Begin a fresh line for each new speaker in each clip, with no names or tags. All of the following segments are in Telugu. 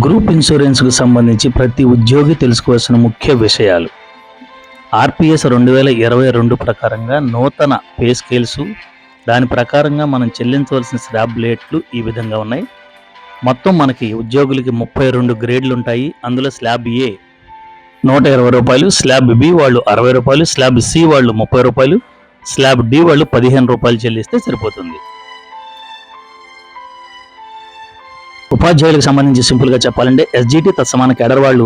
గ్రూప్ ఇన్సూరెన్స్కు సంబంధించి ప్రతి ఉద్యోగి తెలుసుకోవాల్సిన ముఖ్య విషయాలు. ఆర్పిఎస్ రెండు వేల ఇరవై రెండు ప్రకారంగా నూతన పే స్కేల్స్ దాని ప్రకారంగా మనం చెల్లించవలసిన స్లాబ్ రేట్లు ఈ విధంగా ఉన్నాయి. మొత్తం మనకి ఉద్యోగులకి ముప్పై రెండు గ్రేడ్లు ఉంటాయి. అందులో స్లాబ్ ఏ నూట ఇరవై రూపాయలు స్లాబ్ బి వాళ్ళు అరవై రూపాయలు స్లాబ్ సి వాళ్ళు ముప్పై రూపాయలు స్లాబ్ డి వాళ్ళు పదిహేను రూపాయలు చెల్లిస్తే సరిపోతుంది. ఉపాధ్యాయులకు సంబంధించి సింపుల్గా చెప్పాలంటే ఎస్జిటి తత్సమాన కేడర్ వాళ్ళు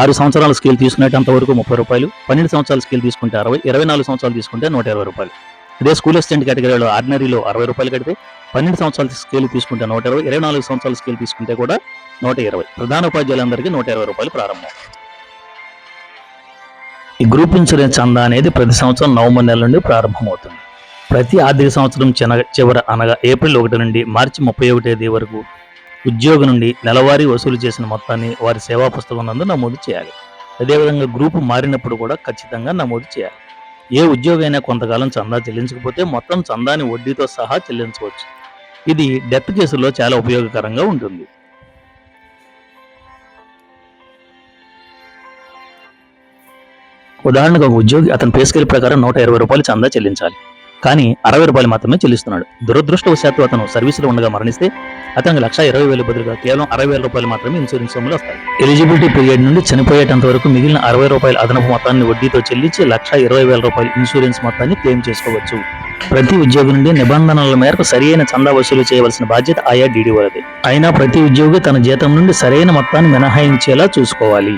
ఆరు సంవత్సరాల స్కేల్ తీసుకునేటంత వరకు ముప్పై రూపాయలు పన్నెండు సంవత్సరాల స్కేల్ తీసుకుంటే అరవై ఇరవై నాలుగు సంవత్సరాలు తీసుకుంటే నూట ఇరవై రూపాయలు. అదే స్కూల్ అసిస్టెంట్ కేటగిరీలో ఆర్డినరీలో అరవై రూపాయలు కడితే పన్నెండు సంవత్సరాల స్కేల్ తీసుకుంటే నూట ఇరవై ఇరవై నాలుగు సంవత్సరాల స్కేల్ తీసుకుంటే కూడా నూట ఇరవై. ప్రధాన ఉపాధ్యాయులందరికీ నూట ఇరవై రూపాయలు ప్రారంభం. ఈ గ్రూప్ ఇన్సూరెన్స్ చందా అనేది ప్రతి సంవత్సరం నవంబర్ నెల నుండి ప్రారంభమవుతుంది. ప్రతి ఆర్థిక సంవత్సరం చిన్న చివర అనగా ఏప్రిల్ ఒకటి నుండి మార్చి ముప్పై ఒకటి తేదీ వరకు ఉద్యోగి నుండి నెలవారీ వసూలు చేసిన మొత్తాన్ని వారి సేవా పుస్తకం నందు నమోదు చేయాలి. అదేవిధంగా గ్రూపు మారినప్పుడు కూడా ఖచ్చితంగా నమోదు చేయాలి. ఏ ఉద్యోగి అయినా కొంతకాలం చందా చెల్లించకపోతే మొత్తం చందాని వడ్డీతో సహా చెల్లించవచ్చు. ఇది డెత్ కేసుల్లో చాలా ఉపయోగకరంగా ఉంటుంది. ఉదాహరణకు ఒక ఉద్యోగి అతని పే స్కేల్ ప్రకారం నూట ఇరవై రూపాయలు చందా చెల్లించాలి. కానీ అరవై రూపాయలు మాత్రమే చెల్లిస్తున్నాడు. దురదృష్టవశాత్తు అతను సర్వీసులో ఉండగా మరణిస్తే అతనికి లక్ష ఇరవై వేలు బదులుగా కేవలం అరవై వేల రూపాయలు మాత్రమే ఇన్సూరెన్స్ సొమ్ములు వస్తాయి. ఎలిజిబిలిటీ పీరియడ్ నుండి చనిపోయేటంత వరకు మిగిలిన అరవై రూపాయల అదనపు మొత్తాన్ని వడ్డీతో చెల్లించి లక్ష ఇరవై వేల రూపాయల ఇన్సూరెన్స్ మొత్తాన్ని క్లెయిమ్ చేసుకోవచ్చు. ప్రతి ఉద్యోగి నుండి నిబంధనల మేరకు సరియైన చందా వసూలు చేయవలసిన బాధ్యత ఆయా డీడీ వారిది అయినా ప్రతి ఉద్యోగి తన జీతం నుండి సరైన మొత్తాన్ని మినహాయించేలా చూసుకోవాలి.